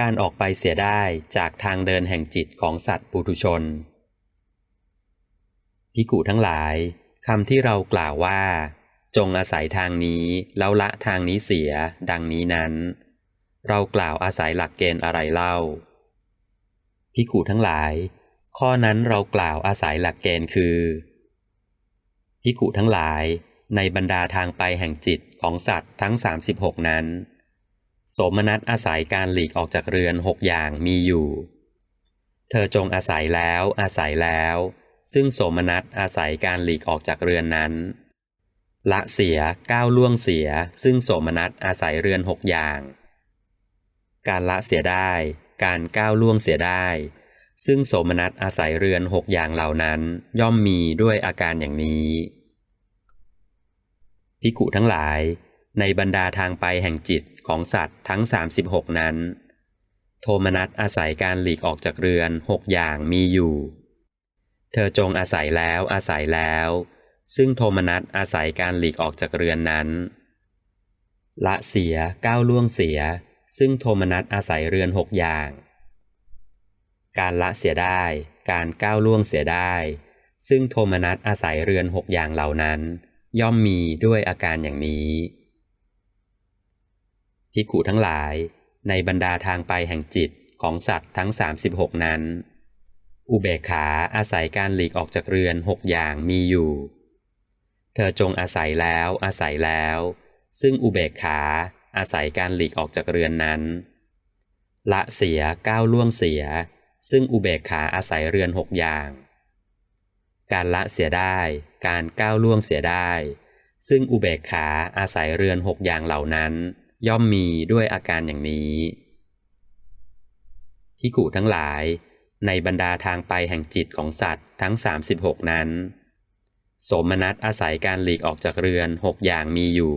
การออกไปเสียได้จากทางเดินแห่งจิตของสัตว์ปุถุชน พิกุทั้งหลายคำที่เรากล่าวว่า จงอาศัยทางนี้แล้วละทางนี้เสีย ดังนี้นั้น เรากล่าวอาศัยหลักเกณฑ์อะไรเล่า พิกุทั้งหลาย ข้อนั้นเรากล่าวอาศัยหลักเกณฑ์คือ พิกุทั้งหลายในบรรดาทางไปแห่งจิตของสัตว์ทั้ง 36 นั้น สมนัสอาศัยการหลีกออกจากเรือนหกอย่างมีอยู่ เธอจงอาศัยแล้วอาศัยแล้ว ซึ่งโสมนัสอาศัยการหลีกออกจากเรือนนั้น ละเสียก้าวล่วงเสีย ซึ่งโสมนัสอาศัยเรือนหกอย่าง การละเสียได้ การก้าวล่วงเสียได้ ซึ่งโสมนัสอาศัยเรือนหกอย่างเหล่านั้น ย่อมมีด้วยอาการอย่างนี้พิกุทั้งหลาย ในบรรดาทางไปแห่งจิต ของสัตว์ทั้ง 36 นั้น โทมนัสอาศัยการหลีกออกจากเรือนหกอย่างมีอยู่ เธอจงอาศัยแล้วอาศัยแล้ว ซึ่งโทมนัสอาศัยการหลีกออกจากเรือนนั้น ละเสียก้าวล่วงเสีย ซึ่งโทมนัสอาศัยเรือนหกอย่าง การละเสียได้ การก้าวล่วงเสียได้ ซึ่งโทมนัสอาศัยเรือนหกอย่างเหล่านั้น ย่อมมีด้วยอาการอย่างนี้ พิกุทั้งหลาย ในบรรดาทางไปแห่งจิตของสัตว์ทั้ง 36 นั้น อุเบกขาอาศัยการหลีกออกจากเรือนหกอย่างมีอยู่ เธอจงอาศัยแล้วอาศัยแล้ว ซึ่งอุเบกขาอาศัยการหลีกออกจากเรือนนั้น ละเสียก้าวล่วงเสีย ซึ่งอุเบกขาอาศัยเรือนหกอย่าง การละเสียได้ การก้าวล่วงเสียได้ ซึ่งอุเบกขาอาศัยเรือนหกอย่างเหล่านั้น ย่อมมีด้วยอาการอย่างนี้ที่กูทั้งหลายในบรรดาทางไปแห่งจิตของสัตว์ทั้ง 36 นั้นโสมนัสอาศัยการหลีกออกจากเรือนหกอย่างมีอยู่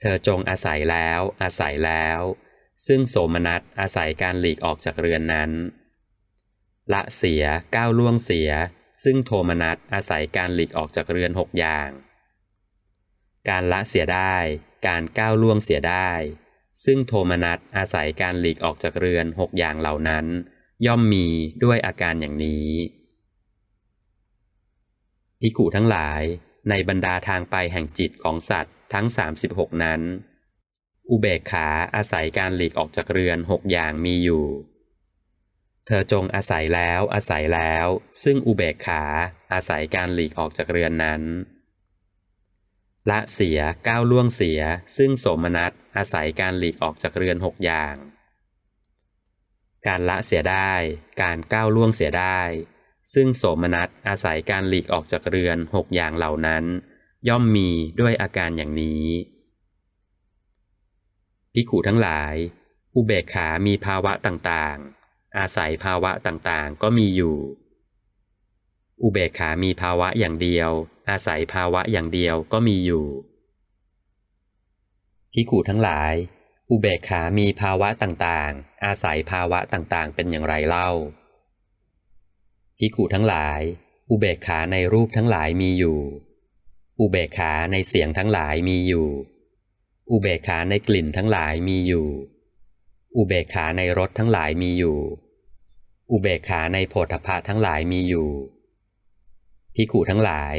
เธอจงอาศัยแล้วอาศัยแล้ว ซึ่งโสมนัสอาศัยการหลีกออกจากเรือนนั้น ละเสียก้าวล่วงเสีย ซึ่งโทมนัสอาศัยการหลีกออกจากเรือนหกอย่าง การละเสียได้ การก้าวล่วงเสียได้ ซึ่งโทมนัสอาศัยการหลีกออกจากเรือนหกอย่างเหล่านั้น ย่อมมีด้วยอาการอย่างนี้พิกุทั้งหลายในบรรดาทางไปแห่งจิตของสัตว์ทั้ง 36 นั้น อุเบกขาอาศัยการหลีกออกจากเรือนหกอย่างมีอยู่ เธอจงอาศัยแล้วอาศัยแล้ว ซึ่งอุเบกขาอาศัยการหลีกออกจากเรือนนั้น ละเสียก้าวล่วงเสีย ซึ่งโสมนัสอาศัยการหลีกออกจากเรือนหกอย่าง การละเสียได้ การก้าวล่วงเสียได้ ซึ่งโสมนัสอาศัยการหลีกออกจากเรือนหกอย่างเหล่านั้น ย่อมมีด้วยอาการอย่างนี้พิขูทั้งหลาย อุเบกขามีภาวะต่างๆ อาศัยภาวะต่างๆ ก็มีอยู่ อุเบกขามีภาวะอย่างเดียว อาศัยภาวะอย่างเดียวก็มีอยู่พิขูทั้งหลาย อุเบกขามีภาวะต่างๆ อาศัยภาวะต่างๆ เป็นอย่างไรเล่าพิขูทั้งหลาย อุเบกขาในรูปทั้งหลายมีอยู่ อุเบกขาในเสียงทั้งหลายมีอยู่ อุเบกขาในกลิ่นทั้งหลายมีอยู่ อุเบกขาในรสทั้งหลายมีอยู่ อุเบกขาในโพธพะทั้งหลายมีอยู่ พิขูทั้งหลาย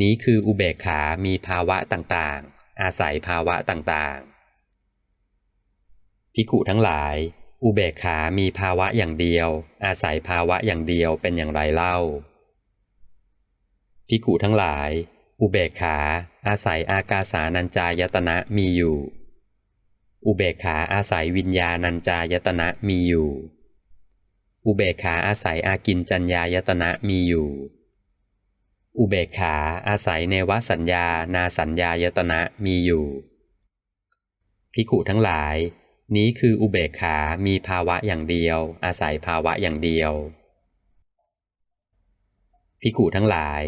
นี้คืออุเบกขามีภาวะต่างๆ อาศัยภาวะต่างๆพิขูทั้งหลาย อุเบกขามีภาวะอย่างเดียว อาศัยภาวะอย่างเดียวเป็นอย่างไรเล่าพิขูทั้งหลาย อุเบกขา อาศัยอากาสานัญจายตนะมีอยู่ อุเบกขาอาศัยวิญญาณัญจายตนะมีอยู่ อุเบกขาอาศัยอากินจัญญายตนะมีอยู่ อุเบกขาอาศัยเนวสัญญา นาสัญญายตนะมีอยู่ พิขุทั้งหลาย นี้คืออุเบกขามีภาวะอย่างเดียว อาศัยภาวะอย่างเดียว พิขุทั้งหลาย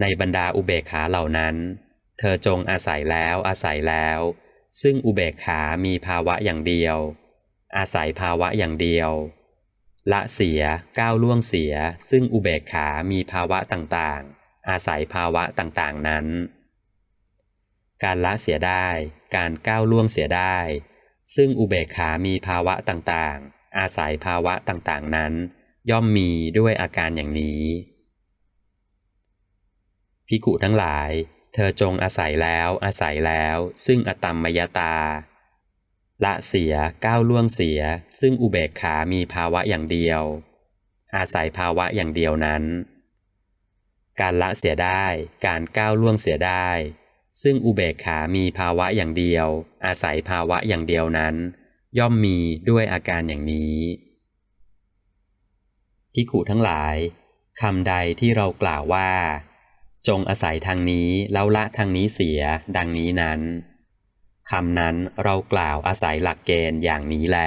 ในบรรดาอุเบกขาเหล่านั้น เธอจงอาศัยแล้วอาศัยแล้ว ซึ่งอุเบกขามีภาวะอย่างเดียว อาศัยภาวะอย่างเดียว ละเสียก้าวล่วงเสีย ซึ่งอุเบกขามีภาวะต่างๆ อาศัยภาวะต่างๆนั้น การละเสียได้ การก้าวล่วงเสียได้ ซึ่งอุเบกขามีภาวะต่างๆ อาศัยภาวะต่างๆนั้น ย่อมมีด้วยอาการอย่างนี้พิกุทั้งหลาย เธอจงอาศัยแล้วอาศัยแล้ว ซึ่งอตัมมยตา ละเสียก้าวล่วงเสีย ซึ่งอุเบกขามีภาวะอย่างเดียว อาศัยภาวะอย่างเดียวนั้น การละเสียได้ การก้าวล่วงเสียได้ ซึ่งอุเบกขามีภาวะอย่างเดียว อาศัยภาวะอย่างเดียวนั้น ย่อมมีด้วยอาการอย่างนี้พิขุทั้งหลายคำใดที่เรากล่าวว่า จงอาศัยทางนี้แล้วละทางนี้เสีย ดังนี้นั้นคำนั้นเรากล่าวอาศัยหลักเกณฑ์อย่างนี้แล